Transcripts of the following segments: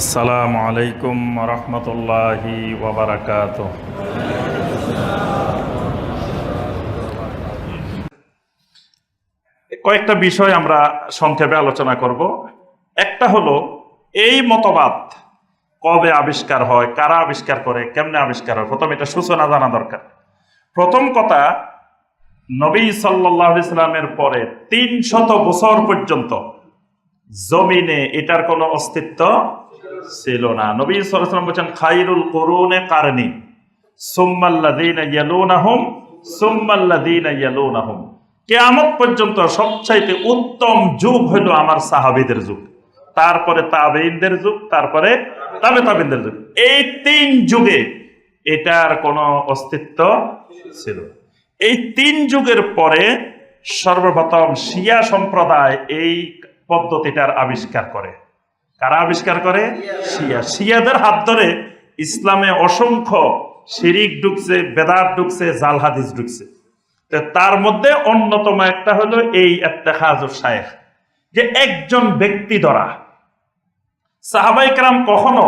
আসসালামু আলাইকুম রহমতুল্লাহি ওবরাকাত কয়েকটা বিষয় আমরা সংক্ষেপে আলোচনা করব। একটা হলো, এই মতবাদ কবে আবিষ্কার হয়, কারা আবিষ্কার করে, কেমনে আবিষ্কার হয়? প্রথম এটা সূচনা জানা দরকার। প্রথম কথা, নবী সাল্লাহ ইসলামের পরে তিন শত বছর পর্যন্ত জমিনে এটার কোনো অস্তিত্ব ছিল না। নবী সাল্লাম বলছেন, খাইরুল করুনে কারণী সুম্মাল্লাদিন ইয়ালুনাহুম সুম্মাল্লাদিন ইয়ালুনাহুম। কেয়ামত পর্যন্ত সবচাইতে উত্তম যুগ আমার যুগ। তারপরে যুগ তারপরে যুগ। এই তিন যুগে এটার কোনো অস্তিত্ব ছিল এই তিন যুগের পরে সর্বপ্রথম শিয়া সম্প্রদায় এই পদ্ধতিটার আবিষ্কার করে। কারা আবিষ্কার করে? শিয়া। শিয়াদের হাত ধরে ইসলামে অসংখ্য শিরিক ঢুকছে, বেদাত ঢুকছে, জাল হাদিস ঢুকছে। তার মধ্যে অন্যতম একটা হলো এই এত্তেখাজ শায়েখ, যে একজন ব্যক্তি দ্বারা সাহাবাইকরাম কখনো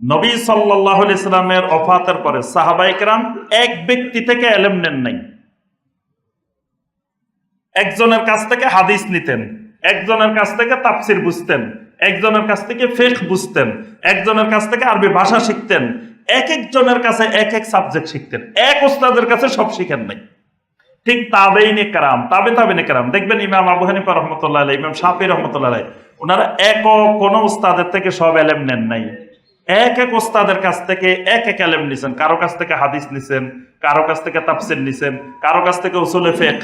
নবী সাল্লাহ ইসলামের অফাতের পরে সাহাবাইকরাম এক ব্যক্তি থেকে এলেম নেন নাই। একজনের কাছ থেকে হাদিস নিতেন, একজনের কাছ থেকে তাফসির বুঝতেন একজনের কাছ থেকে ফেক বুঝতেন, একজনের কাছ থেকে আরবি ভাষা শিখতেন, এক একজনের কাছে এক এক সাবজেক্ট শিখতেন, এক ওস্তাদের কাছে সব শিখেন নাই। ঠিক তাবেইনে কারাম, তাবে তাবেইনে কারাম। দেখবেন ইমাম আবু হানিফা রহমতুল্লাহ ইমাম শাফি রহমতুল্লাহ ওনারা এক কোনো উস্তাদের থেকে সব এলেম নেন নাই। এক এক ওস্তাদের কাছ থেকে এক এক এলেম নিছেন। কারও কাছ থেকে হাদিস নিছেন, কারও কাছ থেকে তাফসির নিছেন, কারও কাছ থেকে উসুলে ফেক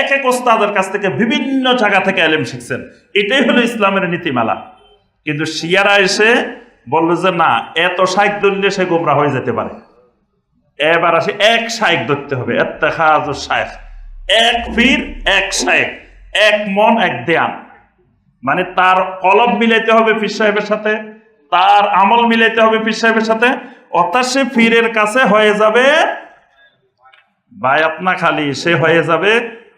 এক এক ওস্তাদের কাছ থেকে বিভিন্ন জায়গা থেকে এলেম শিখছেন। এটাই হলো ইসলামের নীতিমালা। কিন্তু শিয়ারা এসে বলল যে, না, এত শাইক ধরলে সে গোমরা হয়ে যেতে পারে। এবার আসে এক শাইক ধরতে হবে। শাইখ। এক পীর, এক শাইখ। এক মন, এক দেয়ান মানে তার কলব মিলাইতে হবে পীর সাহেবের সাথে, তার আমল মিলাইতে হবে পীর সাহেবের সাথে, অর্থাৎ সে পীরের কাছে হয়ে যাবে বায়াত না খালি, সে হয়ে যাবে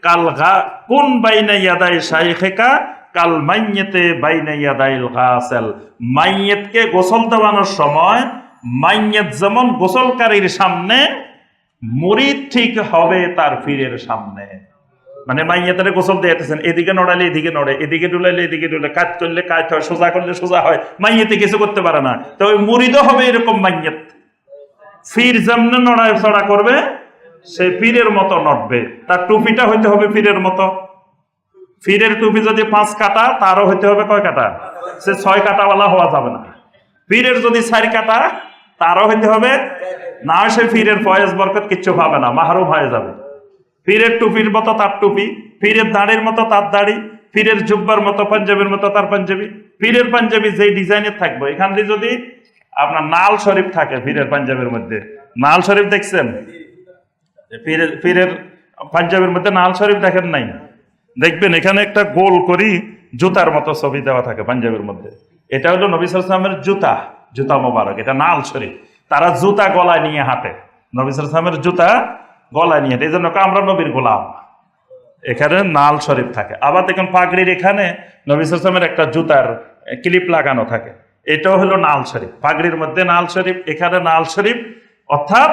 কাল গা কোন বাইনা ইয়াদাই শাইখেকা কাল মাইয়েতে বাইনা ইয়াদাইল গাসেল। মাইয়েতকে গোসল দেওয়ানোর সময় মাইয়েত যেমন গোসলকারীর সামনে মুরিদ ঠিক হবে তার পীরের সামনে। মানে মাইয়াতারে গোসল দিয়েতেছেন এদিকে নড়ালে এদিকে নড়ে, এদিকে ডুলাইলে এদিকে ডুলে কাজ করলে কাজ হয়, সোজা করলে সোজা হয়, মাইয়াতে কিছু করতে পারে না। তো ওই মুরিদও হবে এরকম মাইয়াত। ফির যেমন নড়ায় চড়া করবে, সে পীরের মতো নড়বে। তার টুপিটা হইতে হবে পীরের মতো। ফিরের টুপি যদি পাঁচ কাটা, তারও হইতে হবে কয় কাটা? সে ছয় কাটাওয়ালা হওয়া যাবে না। পীরের যদি চার কাটা, তারও হইতে হবে না, সে ফিরের ফয়েজ বরকত কিচ্ছু পাবে না, মাহরুম হয়ে যাবে। পীরের টুপির মতো তার টুপি পীরের দাড়ির মতো তার দাড়ি পীরের জুব্বার মতো পাঞ্জাবির মতো তার পাঞ্জাবি পীরের পাঞ্জাবি যেই ডিজাইনের থাকবে, এখান দিয়ে যদি আপনার নাল শরীফ থাকে পীরের পাঞ্জাবির মধ্যে। নাল শরীফ দেখছেন? পীরের পীরের পাঞ্জাবির মধ্যে নাল শরীফ দেখেন নাই? দেখবেন এখানে একটা গোল করি জুতার মতো ছবি দেওয়া থাকে পাঞ্জাবের মধ্যে। এটা হলো নবী সালামের জুতা জুতা মোবারক। এটা নাল শরীফ। তারা জুতা গলায় নিয়ে হাঁটে। নবী সালামের জুতা গলায় নিয়ে হাঁটে। এই জন্য আমরা নবীর গোলাম। এখানে নাল শরীফ থাকে। আবার দেখুন পাগড়ির এখানে নবী সালামের একটা জুতার ক্লিপ লাগানো থাকে। এটাও হলো নাল শরীফ। পাগড়ির মধ্যে নাল শরীফ, এখানে নাল শরীফ। অর্থাৎ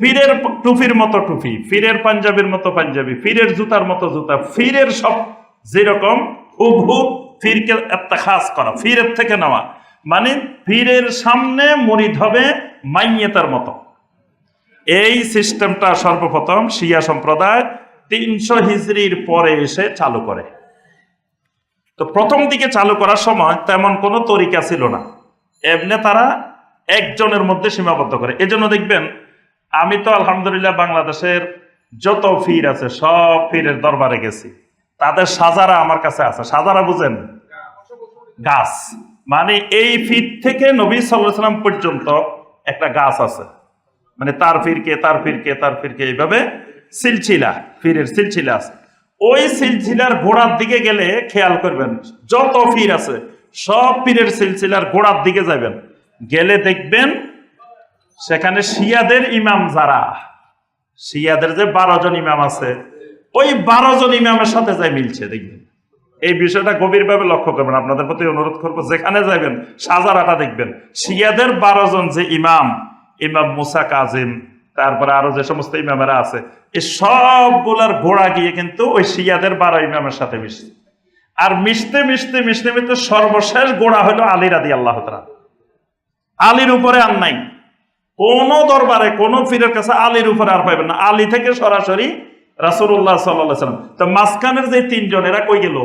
ফিরের টুপির মতো টুপি ফিরের পাঞ্জাবির মতো পাঞ্জাবি, ফিরের জুতার মতো জুতা, ফিরের সব যেরকম, হুবহু ফিরকে একটা খাস করা, ফিরের থেকে নেওয়া। মানে ফিরের সামনে মরিদ হবে মাইয়েতার মতো। এই সিস্টেমটা সর্বপ্রথম শিয়া সম্প্রদায় তিনশো হিজড়ির পরে এসে চালু করে। তো প্রথম দিকে চালু করার সময় তেমন কোনো তরিকা ছিল না। এমনি তারা একজনের মধ্যে সীমাবদ্ধ করে। এজন্য দেখবেন আমি তো আলহামদুলিল্লাহ বাংলাদেশের যত ফির আছে, সব ফিরের দরবারে গেছি। তাদের সাজারা আমার কাছে আছে। সাজারা বুঝেন? গাছ। মানে এই ফির থেকে নবী সাল্লাম পর্যন্ত একটা গাছ আছে। মানে তার ফিরকে তার ফিরকে তার ফিরকে এইভাবে সিলছিলা ফিরের সিলছিলা আছে। ওই সিলছিলার ঘোড়ার দিকে গেলে খেয়াল করবেন, যত ফির আছে, সব পীরের সিলছিলার ঘোড়ার দিকে যাবেন গেলে দেখবেন সেখানে শিয়াদের ইমাম যারা, শিয়াদের যে বারো জন ইমাম আছে, ওই বারো জন ইমামের সাথে যাই মিলছে, দেখবেন। এই বিষয়টা গভীরভাবে লক্ষ্য করবেন। আপনাদের প্রতি অনুরোধ করব, যেখানে যাবেন সাজারাটা দেখবেন। শিয়াদের বারো জন যে ইমাম ইমাম মুসা কাজিম, তারপরে আরও যে সমস্ত ইমামেরা আছে, এই সবগুলার গোড়া গিয়ে কিন্তু ওই শিয়াদের বারো ইমামের সাথে মিশছে আর মিশতে মিশতে মিশতে মিশতে সর্বশেষ গোড়া হলো আলী রাদি আল্লাহ। আলীর উপরে আর নাই। কোন দরবারে কোন পীরের কাছে আলীর উপরে আর পাইবেন না। আলী থেকে সরাসরি আলাইহি সাল্লাম। তো মাঝখানের যে তিনজন এরা কই গেল?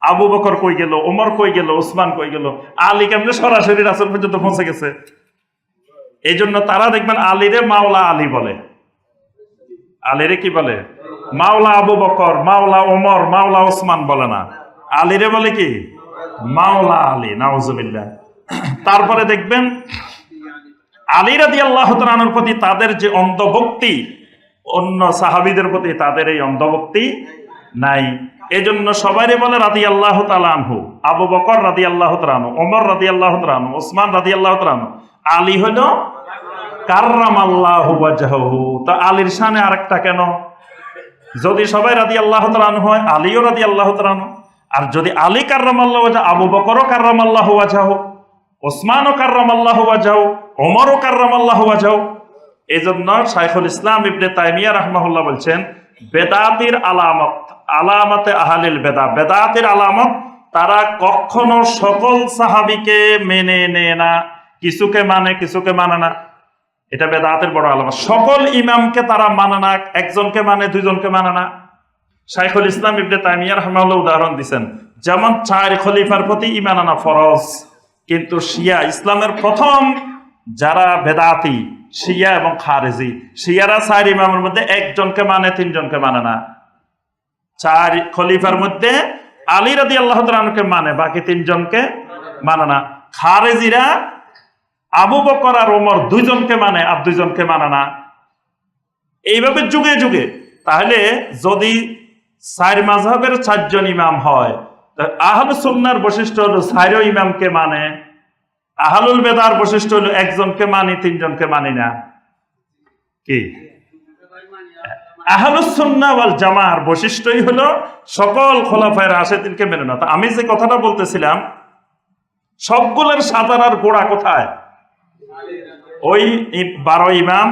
আবু বকর কই গেল? ওমর কই গেল? ওসমান কই গেল? আলী কেমনে সরাসরি রাসূল পর্যন্ত পৌঁছে গেছে? এই জন্য তারা দেখবেন আলীরে মাওলা আলী বলে। আলীরে কি বলে? মাওলা আবু বকর, মাওলা ওমর মাওলা ওসমান বলে না। আলীরে বলে কি? মাওলা আলী, নাউজুবিল্লাহ। তারপরে দেখবেন আলী রাদি আল্লাহ তালানোর প্রতি তাদের যে অন্ধভক্তি, অন্য সাহাবিদের প্রতি তাদের এই অন্ধভক্তি নাই। এজন্য সবাই বলে রাদি আল্লাহ তালানহু আবু বকর রাদি আল্লাহ তালানু ওমর রাদি আল্লাহ তালানু ওসমান রাদি আল্লাহ তালানু আলী হইল কার্রাম আল্লাহ তা আলীর শানে আরেকটা কেন? যদি সবাই রাদি আল্লাহ তালানু হয়, আলীও রাদি আল্লাহ তালানু আর যদি আলী কার্রাম আল্লাহ আবু বকরও কার্রাম আল্লাহ ওয়াজাহ, ওসমানও কার্রাম আল্লাহ ওয়াজাহ ওমরও কার্রাম আল্লাহ ওয়াজাহ। এই জন্য শাইখুল ইসলাম ইবনে তাইমিয়া রহমাহুল্লাহ বলছেন, বেদাতির আলামত, আলামতে আহালিল বেদা, বেদাতির আলামত তারা কখনো সকল সাহাবিকে মেনে নেয় না, কিছুকে মানে কিছুকে মানে না। এটা বেদাতের বড় আলামত। সকল ইমামকে তারা মানে না, একজনকে মানে দুইজনকে মানে না। শাইখুল ইসলাম ইবনে তাইমিয়া রহমাহুল্লাহ উদাহরণ দিছেন, যেমন চার খলিফার প্রতি ইমান আনা ফরজ, কিন্তু শিয়া ইসলামের প্রথম যারা বেদাতি, শিয়া এবং খারেজি, শিয়ারা চার ইমামের মধ্যে একজনকে মানে তিনজনকে মানে না। চার খলিফার মধ্যে আলী রাদি আল্লাহ তালকে মানে বাকি তিনজনকে মানে না। খারেজিরা আবু বকর আর ওমর দুইজনকে মানে আর দুইজনকে মানে না। এইভাবে যুগে যুগে। তাহলে যদি চার মাঝহের চারজন ইমাম হয় আহল সুন্নার বৈশিষ্ট্য হলো চারো ইমামকে মানে আহলুল বেদার বৈশিষ্ট্য হলো একজনকে মানি, তিনজনকে মানি না। কি? ওয়াল জামার বৈশিষ্ট্যই হলো সকল খোলাফায়ের আশেদিনকে মেনে না আমি যে কথাটা বলতেছিলাম, সবগুলোর সাজারার গোড়া কোথায়? ওই বারো ইমাম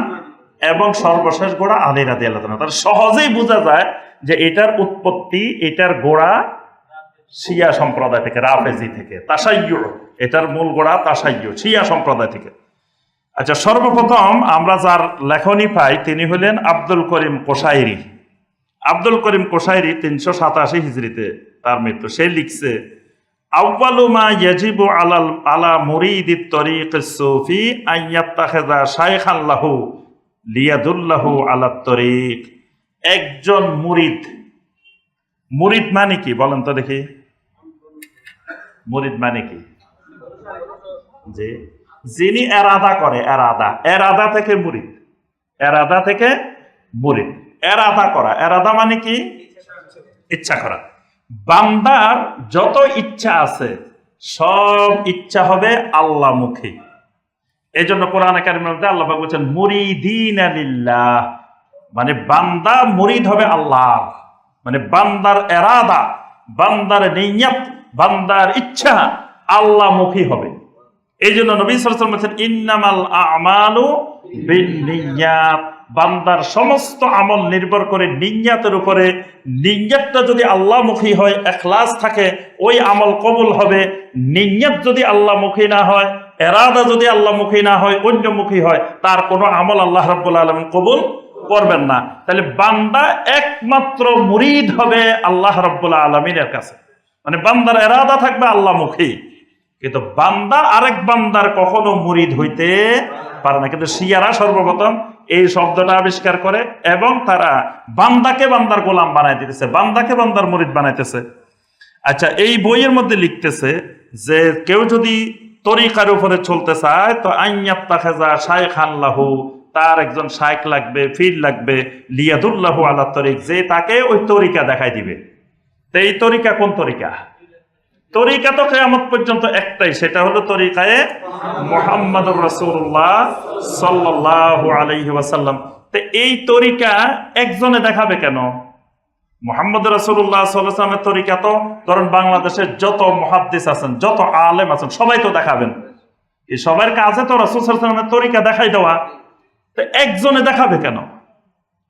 এবং সর্বশেষ গোড়া আলী রাদি আল্লাহ তার সহজেই বোঝা যায় যে এটার উৎপত্তি, এটার গোড়া শিয়া সম্প্রদায় থেকে, রাফেজি থেকে। তাসাইয় এটার মূল গোড়া তাসাইয় শিয়া সম্প্রদায় থেকে। আচ্ছা সর্বপ্রথম আমরা যার লেখনী পাই, তিনি হলেন আব্দুল করিম কোসাইরি। আব্দুল করিম কোসাইরি তিনশো সাতাশি হিজড়িতে তার মৃত্যু। সে লিখছে আউ্বালু মা ইয়াজিবু আলাল, আলা মুরিদি তরিক সুফি আইয়াত্তাখিযা শাইখান লাহু লিয়াদুল্লাহু আলা তরিক একজন মুরিদ মুরিদ মানে কি? বলেন তো দেখি। মুরিদ মানে কি? যে যিনি এরাদা করে, এরাদা। এরাদা থেকে মুরিদ। এরাদা থেকে মুরিদ। এরাদা করা। এরাদা মানে কি? ইচ্ছা করা। বান্দার যত ইচ্ছা আছে, সব ইচ্ছা হবে আল্লাহ মুখী এই জন্য কোরআন একাডেমির মধ্যে আল্লাহ বলছেন, মুরিদিন মানে বান্দা মুরিদ হবে আল্লাহ মানে বান্দার এরাদা, বান্দার নিয়ত, বান্দার ইচ্ছা আল্লাহ মুখী হবে। এই জন্য নবী আলাইহি বলছেন, ইন্নামাল আমালু বিন্নিয়াত। বান্দার সমস্ত আমল নির্ভর করে নিয়াতের উপরে। নিয়াতটা যদি আল্লাহমুখী হয়, এখলাস থাকে, ওই আমল কবুল হবে। নিয়াত যদি আল্লাহমুখী না হয়, এরাদা যদি আল্লাহমুখী না হয় অন্যমুখী হয়, তার কোনো আমল আল্লাহ রাব্বুল আলামিন কবুল করবেন না। তাহলে বান্দা একমাত্র মুরিদ হবে আল্লাহ রাব্বুল আলমিনের কাছে। মানে বান্দার এরাদা থাকবে আল্লাহমুখী কিন্তু বান্দা, আরেক বান্দার কখনো মুরিদ হইতে পারে না। কিন্তু শিয়ারা সর্বপ্রথম এই শব্দটা আবিষ্কার করে এবং তারা বান্দাকে বান্দার গোলাম বানাই দিতেছে, বান্দাকে বান্দার মুরিদ বানাইতেছে। আচ্ছা এই বইয়ের মধ্যে লিখতেছে যে কেউ যদি তরিকার উপরে চলতে চায়, তো আইয়াত্তা খেজা শাইখ আল্লাহু তার একজন শাইখ লাগবে, ফির লাগবে, লিয়াদুল্লাহু আল্লাহ তরিক, যে তাকে ওই তরিকা দেখাই দিবে। তো এই তরিকা কোন তরিকা? তরিকা তো কেয়ামত পর্যন্ত একটাই, সেটা হলো তরিকায় মোহাম্মদ রসুল্লাহ সাল্লাহ আলহি ওয়াসাল্লাম। তো এই তরিকা একজনে দেখাবে কেন? মোহাম্মদ রসুল্লাহ সাল্লামের তরিকা তো, ধরেন বাংলাদেশের যত মহাদ্দিস আছেন, যত আলেম আছেন, সবাই তো দেখাবেন। এই সবার কাছে তো রসুল সাল্লামের তরিকা দেখাই দেওয়া। একজনে দেখাবে কেন?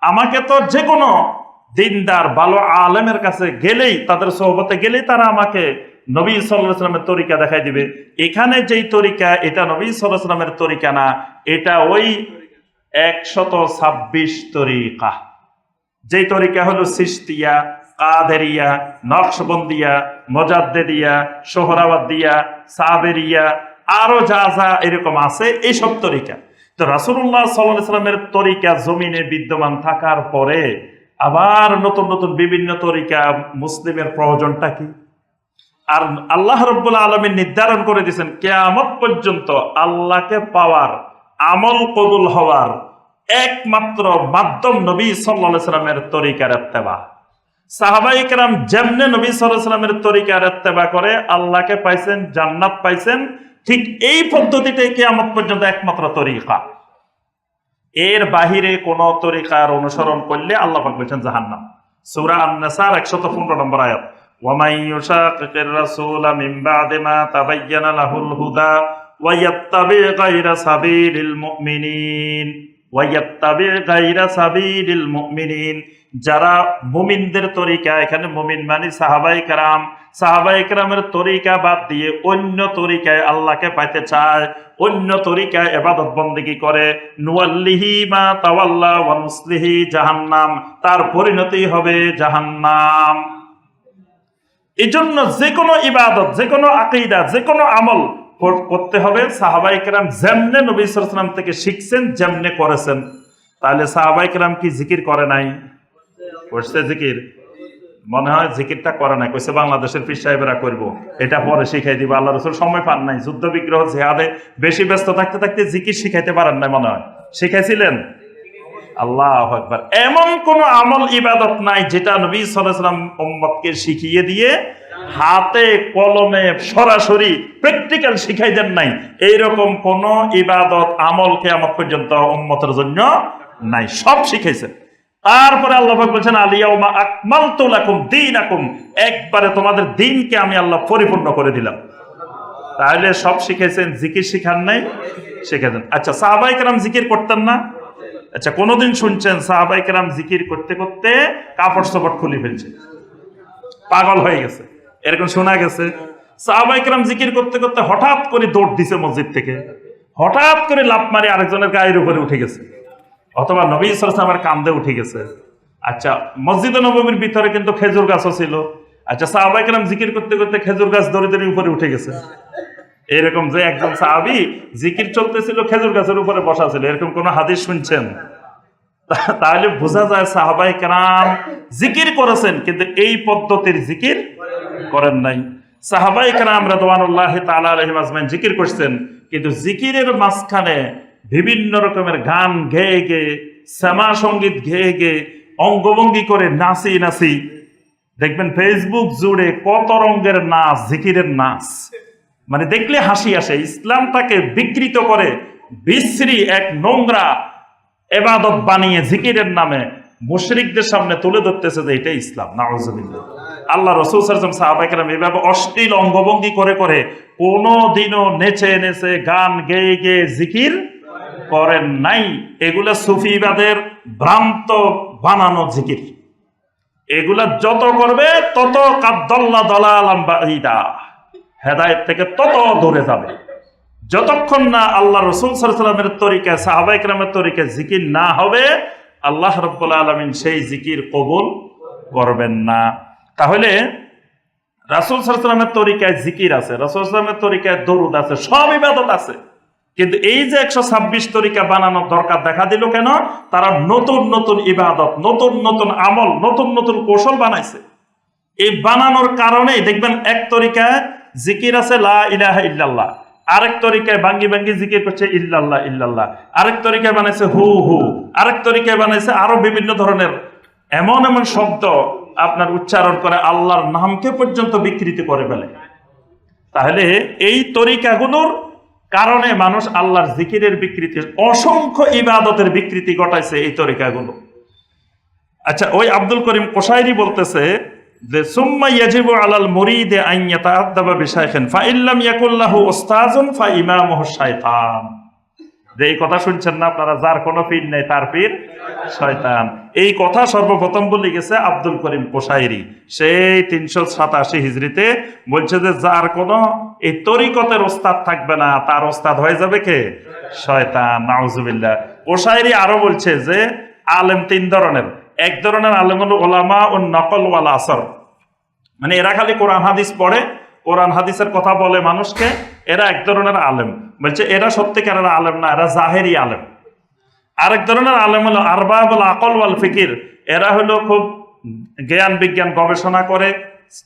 আমাকে তো যে কোনো দিনদার, ভালো আলেমের কাছে গেলেই, তাদের সোহবতে গেলেই তারা আমাকে নবী সাল্লামের তরিকা দেখাই দিবে। এখানে যেই তরিকা, এটা নবী সাল্লামের তরিকা না, এটা ওই একশত ছাব্বিশ তরিকা। যেই তরিকা হলো সিস্তিয়া, কাদেরিয়া, নকশবন্দিয়া, মজাদ্দেদিয়া সোহরাবাদিয়া সাবেরিয়া, আরও যা যা এরকম আছে, এইসব তরিকা। তো রাসুল্লাহ সাল্লামের তরিকা জমিনে বিদ্যমান থাকার পরে আবার নতুন নতুন বিভিন্ন তরিকা মুসলিমের প্রয়োজনটা কি? আর আল্লাহ রব্বুল আলমী নির্ধারণ করে দিয়েছেন, কেয়ামত পর্যন্ত আল্লাহকে পাওয়ার আমল কবুল হওয়ার একমাত্র মাধ্যম নবী সাল্লা সাল্লামের তরিকার এত্তেবা সাহাবাইকরাম যেমনে নবী সাল্লাহ সাল্লামের তরিকার এত্তেবা করে, আল্লাহকে পাইছেন, জান্নাত পাইছেন ঠিক এই পদ্ধতিটাই কেয়ামত পর্যন্ত একমাত্র তরিকা। এর বাহিরে কোন তরিকার অনুসরণ করলে আল্লাহ পাক বলছেন জাহান্নাম। সূরা আন-নাসার 115 নম্বর আয়াত ومن يشاقق الرسول من بعد ما تبين লাহুল হুদা ويتبع غير سبيل সাবিলিল যারা মুমিনদের তরিকা, এখানে মুমিন মানে সাহাবাই কারাম। সাহাবাই কারামের তরিকা বাদ দিয়ে অন্য তরিকায় আল্লাহকে পাইতে চায়, অন্য তরিকায় এবাদত বন্দিগি করে। নুয়াল্লিহি মা তাওয়াল্লা ওয়া জাহান্নাম। তার পরিণতি হবে জাহান্নাম। এই জন্য যে কোনো ইবাদত, যে কোনো আকিদা, যে কোনো আমল করতে হবে। সাহাবাই কেরাম যেমনে নবী সালাম থেকে শিখছেন, যেমনে করেছেন। তাহলে সাহাবাই কেরাম কি জিকির করে নাই? করছে জিকির? মনে হয় জিকিরটা করে নাই। কইছে বাংলাদেশের পীর সাহেবেরা করব এটা পরে শিখাই দিব। আল্লাহ রসুল সময় পান নাই। যুদ্ধ বিগ্রহ জেহাদে বেশি ব্যস্ত থাকতে থাকতে জিকির শিখাইতে পারেন নাই মনে হয়। শিখাইছিলেন? আল্লাহ একবার এমন কোন আমল ইবাদত নাই যেটা নবী সাল্লাম উম্মতকে শিখিয়ে দিয়ে হাতে কলমে সরাসরি প্র্যাকটিক্যাল শিখাই দেন নাই। এইরকম কোন ইবাদত, আমল কেয়ামত পর্যন্ত উম্মতের জন্য নাই। সব শিখাইছেন। তারপরে আল্লাহ বলছেন আলিয়াউমা আকমালতু লাকুম দীনাকুম। একবারে তোমাদের দিনকে আমি আল্লাহ পরিপূর্ণ করে দিলাম। তাহলে সব শিখেছেন জিকির শিখান নাই শিখেছেন আচ্ছা সাহাবাই কেরাম জিকির করতেন না? আচ্ছা কোনোদিন শুনছেন সাহাবাই কেরাম জিকির করতে করতে কাপড় সাপড় খুলে ফেলছে। পাগল হয়ে গেছে। এরকম শোনা গেছে। সাহাবাই কেরাম জিকির করতে করতে হঠাৎ করে দৌড় দিছে মসজিদ থেকে। হঠাৎ করে লাফ মারি আরেকজনের গায়ের উপরে উঠে গেছে। অথবা নবী আমার কান্দে উঠে গেছে। আচ্ছা মসজিদে নবমীর ভিতরে কিন্তু খেজুর গাছও ছিল। আচ্ছা সাহাবাই কেরাম জিকির করতে করতে খেজুর গাছ দড়ি দড়ি উপরে উঠে গেছে। এরকম যে একজন সাহাবি জিকির চলতেছিল, খেজুর গাছের উপরে বসা ছিল। এরকম কোন হাদিস শুনছেন? তাহলে বোঝা যায় সাহাবাই কেরাম জিকির করেছেন, কিন্তু এই পদ্ধতির জিকির করেন নাই। সাহাবাই আলাইহিম আজমাইন জিকির করছেন, কিন্তু জিকিরের মাঝখানে বিভিন্ন রকমের গান গেয়ে গেয়ে, শ্যামা সংগীত গেয়ে গেয়ে অঙ্গভঙ্গি করে নাচি নাচি, দেখবেন ফেসবুক জুড়ে কত রঙের নাচ, জিকিরের নাচ। মানে দেখলে হাসি আসে, ইসলামটাকে বিকৃত করে বিশ্রী এক নোংরা এবাদত বানিয়ে জিকিরের নামে মুশরিকদের সামনে তুলে ধরতেছে যে এটা ইসলাম, নাউজুবিল্লাহ। আল্লাহ রসুল সাল্লাম সাহাবাইকেরাম এভাবে অশ্লীল অঙ্গভঙ্গি করে করে কোনো দিনও নেচে নেচে গান গেয়ে গেয়ে জিকির করেন নাই। এগুলা সুফিবাদের ভ্রান্ত বানানো জিকির। এগুলা যত করবে তত কাদ্দল্লা দলালাম বাহিদা হেদায়েত থেকে তত দূরে যাবে। যতক্ষণ না আল্লাহ রসুল সাল্লামের তরিকা সাহাবাইকরামের তরিকা জিকির না হবে, আল্লাহ রব্বুল আলমিন সেই জিকির কবুল করবেন না। তাহলে রাসুল সাল্লামের তরিকায় জিকির আছে, রাসুল সাল্লামের তরিকায় দরুদ আছে, সব ইবাদত আছে। কিন্তু এই যে একশো ছাব্বিশ তরিকা বানানোর দরকার দেখা দিল কেন? তারা নতুন নতুন ইবাদত, নতুন নতুন আমল, নতুন নতুন কৌশল বানাইছে। এই বানানোর কারণেই দেখবেন এক তরিকায় জিকির আছে, লা ইলাহা ইল্লাল্লাহ। আরেক তরিকায় বাঙ্গি বাঙ্গি জিকির করছে, ইল্লাল্লাহ ইল্লাল্লাহ। আরেক তরিকায় বানাইছে হু হু। আরেক তরিকায় বানাইছে আরও বিভিন্ন ধরনের। এমন এমন শব্দ আপনার উচ্চারণ করে আল্লাহর নামকে পর্যন্ত বিকৃতি করে ফেলে। তাহলে এই তরিকাগুলোর কারণে মানুষ আল্লাহর জিকিরের বিকৃতি, অসংখ্য ইবাদতের বিকৃতি ঘটাইছে এই তরিকাগুলো। আচ্ছা ওই আব্দুল করিম কোসাইরি বলতেছে যে, সুম্মা ইয়াজিবু আলাল মুরিদে আন ইয়াতাআদ্দাবা বিশাইখিন ফা ইল্লাম ইয়াকুল্লাহু উস্তাজুন ফা ইমামুহু শাইতান। যে এই কথা শুনছেন না, আপনারা যার কোনো পীর নেই, তার পীর শয়তান। এই কথা সর্বপ্রথম বলে গেছে আব্দুল করিম কোসাইরি সেই তিনশো সাতাশি হিজড়িতে বলছে যে, যার কোনো এই তরিকতের ওস্তাদ থাকবে না, তার ওস্তাদ হয়ে যাবে কে? শয়তান। নাউজুবিল্লাহ। কোসাইরি আরও বলছে যে, আলেম তিন ধরনের। এক ধরনের আলেম ওলামা ও নকল ওয়াল আসর। মানে এরা খালি কোরআন, হাদিস পড়ে কোরআন হাদিসের কথা বলে মানুষকে, এরা এক ধরনের আলেম। বলছে, এরা সত্যিকারের আলেম না, এরা জাহেরি আলেম। আরেক ধরনের আলেম হলো আরবাবুল আকল ওয়াল ফিকির। এরা হলো খুব জ্ঞান বিজ্ঞান গবেষণা করে,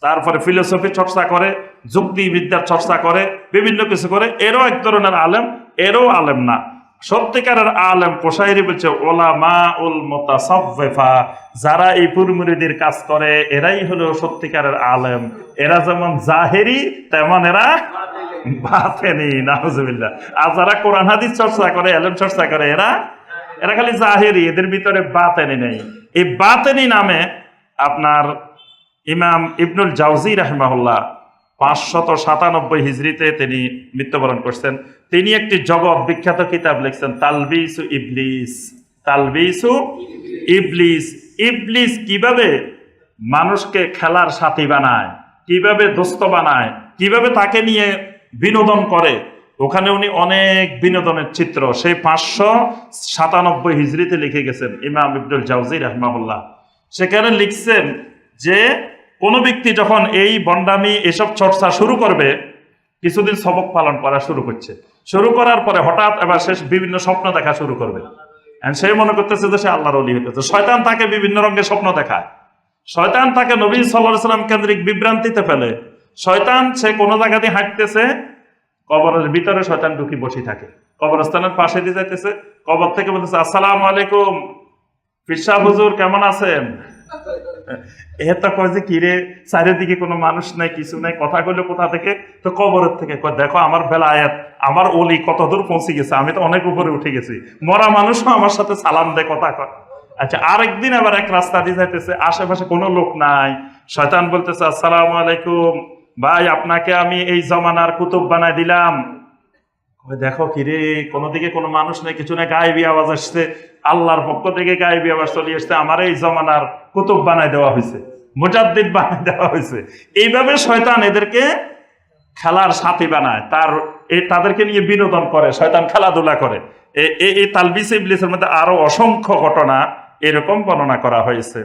তারপরে ফিলোসফি চর্চা করে, যুক্তিবিদ্যার চর্চা করে, বিভিন্ন কিছু করে। এরও এক ধরনের আলেম, এরও আলেম না। সত্যিকারের আলেম কোসাইরি বলছে ওলা মা উল মোতাসফা যারা এই পুরমুরিদের কাজ করে, এরাই হলো সত্যিকারের আলেম। এরা যেমন জাহেরি, তেমন এরা বাতেনি নাহজুবিল্লাহ আর যারা কোরআন, হাদিস চর্চা করে, এলেম চর্চা করে, এরা এরা খালি জাহেরি, এদের ভিতরে বাতেনি নেই। এই বাতেনি নামে আপনার ইমাম ইবনুল জাউজি রাহমাহুল্লাহ পাঁচশত সাতানব্বই হিজড়িতে তিনি মৃত্যুবরণ করছেন। তিনি একটি জগৎ বিখ্যাত কিতাব লিখছেন, তালবিসু ইবলিস। তালবিসু ইবলিস। ইবলিস কীভাবে মানুষকে খেলার সাথী বানায়, কীভাবে দোস্ত বানায়, কীভাবে তাকে নিয়ে বিনোদন করে, ওখানে উনি অনেক বিনোদনের চিত্র। সেই পাঁচশো সাতানব্বই হিজড়িতে লিখে গেছেন ইমাম ইবনুল জাউজি রহমাউল্লাহ সেখানে লিখছেন যে কোনো ব্যক্তি যখন এই বন্ডামি এসব চর্চা শুরু করবে, কিছুদিন সবক পালন করা শুরু করছে। শুরু করার পরে হঠাৎ এবার সে বিভিন্ন স্বপ্ন দেখা শুরু করবে। সে মনে করতেছে যে সে আল্লাহর অলি হইতেছে। শয়তান তাকে বিভিন্ন রঙের স্বপ্ন দেখায়। শয়তান তাকে নবী সাল্লাহ সাল্লাম কেন্দ্রিক বিভ্রান্তিতে ফেলে। শয়তান সে কোনো জায়গা দিয়ে হাঁটতেছে, কবরের ভিতরে শয়তান ঢুকি বসে থাকে। কবরস্থানের পাশে দিয়ে যাইতেছে। কবর থেকে বলতেছে, আসসালাম আলাইকুম। ফিরসা হুজুর কেমন আছেন? এ তো কয় যে কিরে চারিদিকে কোনো মানুষ নাই, কিছু নাই, কথা কইলে কোথা থেকে? তো কবরের থেকে দেখো আমার বেলায়াত আমার অলি কত দূর পৌঁছে গেছে, আমি তো অনেক উপরে উঠে গেছি। মরা মানুষও আমার সাথে সালাম দেয়, কথা কয়। আচ্ছা আরেকদিন আবার এক রাস্তা দিয়ে যাইতেছে, আশেপাশে কোনো লোক নাই। শয়তান বলতেছে, আসসালামু আলাইকুম, ভাই, আপনাকে আমি এই জমানার কুতুব বানাই দিলাম। দেখো কিরে কোনো দিকে কোনো মানুষ নেই, কিছু না গায়েবী আওয়াজ আসছে। আল্লাহর পক্ষ থেকে গায়েবী আওয়াজ চলে আসছে। আমার এই জমানার কুতুব বানাই দেওয়া হয়েছে মুজাদ্দিদ বানাই দেওয়া হয়েছে এইভাবে শয়তান এদেরকে খেলার সাথী বানায়। তার তাদেরকে নিয়ে বিনোদন করে, শয়তান খেলাধুলা করে। এই তালবিস ইবলিসের মধ্যে আরও অসংখ্য ঘটনা এরকম বর্ণনা করা হয়েছে।